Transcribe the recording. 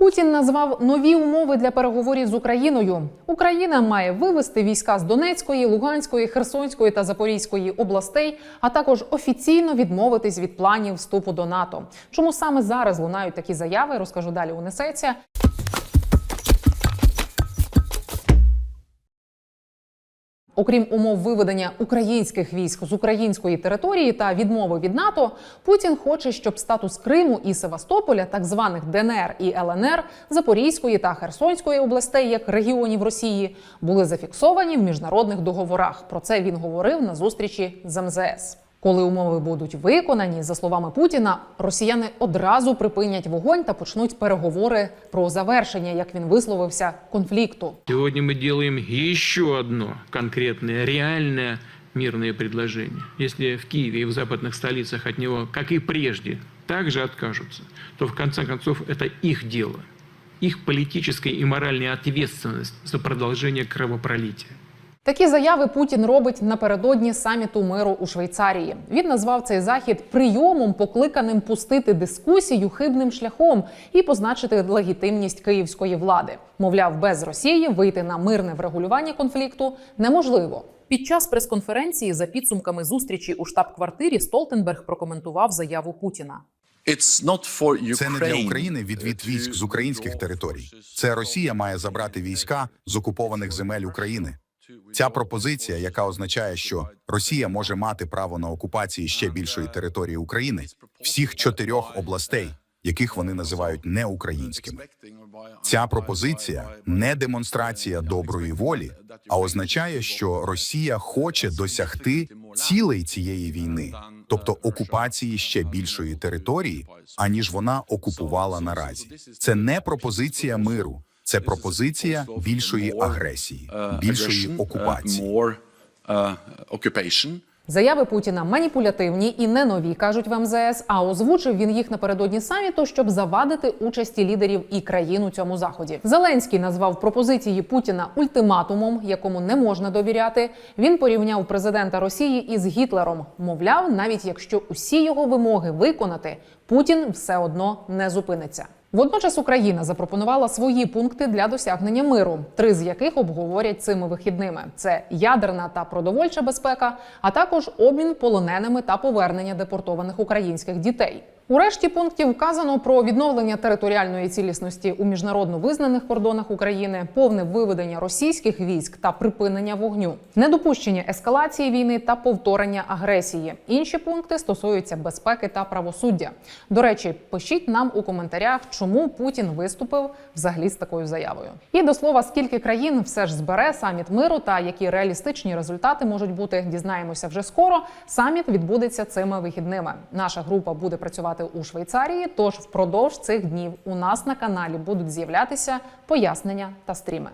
Путін назвав нові умови для переговорів з Україною. Україна має вивести війська з Донецької, Луганської, Херсонської та Запорізької областей, а також офіційно відмовитись від планів вступу до НАТО. Чому саме зараз лунають такі заяви? Розкажу далі. У несеться. Окрім умов виведення українських військ з української території та відмови від НАТО, Путін хоче, щоб статус Криму і Севастополя, так званих ДНР і ЛНР, Запорізької та Херсонської областей, як регіонів Росії, були зафіксовані в міжнародних договорах. Про це він говорив на зустрічі з МЗС. Коли умови будуть виконані, за словами Путіна, росіяни одразу припинять вогонь та почнуть переговори про завершення, як він висловився, конфлікту. Сегодня мы делаем еще одно конкретное, реальное мирное предложение. Если в Киеве и в западных столицах от него, как и прежде, также откажутся, то в конце концов это их дело, их политическая и моральная ответственность за продолжение кровопролития. Такі заяви Путін робить напередодні саміту миру у Швейцарії. Він назвав цей захід прийомом, покликаним пустити дискусію хибним шляхом і позначити легітимність київської влади. Мовляв, без Росії вийти на мирне врегулювання конфлікту неможливо. Під час прес-конференції за підсумками зустрічі у штаб-квартирі Столтенберг прокоментував заяву Путіна. Це не для України відвід військ з українських територій. Це Росія має забрати війська з окупованих земель України. Ця пропозиція, яка означає, що Росія може мати право на окупації ще більшої території України, всіх чотирьох областей, яких вони називають неукраїнськими. Ця пропозиція не демонстрація доброї волі, а означає, що Росія хоче досягти цілей цієї війни, тобто окупації ще більшої території, аніж вона окупувала наразі. Це не пропозиція миру, це пропозиція більшої агресії, більшої uh, окупації. uh. Заяви Путіна маніпулятивні і не нові, кажуть в МЗС. А озвучив він їх напередодні саміту, щоб завадити участі лідерів і країн у цьому заході. Зеленський назвав пропозиції Путіна ультиматумом, якому не можна довіряти. Він порівняв президента Росії із Гітлером. Мовляв, навіть якщо усі його вимоги виконати, Путін все одно не зупиниться. Водночас Україна запропонувала свої пункти для досягнення миру, три з яких обговорять цими вихідними: це ядерна та продовольча безпека, а також обмін полоненими та повернення депортованих українських дітей. У решті пунктів вказано про відновлення територіальної цілісності у міжнародно визнаних кордонах України, повне виведення російських військ та припинення вогню, недопущення ескалації війни та повторення агресії. Інші пункти стосуються безпеки та правосуддя. До речі, пишіть нам у коментарях, чому Путін виступив взагалі з такою заявою. І до слова, скільки країн все ж збере саміт миру та які реалістичні результати можуть бути, дізнаємося вже скоро. Саміт відбудеться цими вихідними. Наша група буде працювати у Швейцарії. Тож впродовж цих днів у нас на каналі будуть з'являтися пояснення та стріми.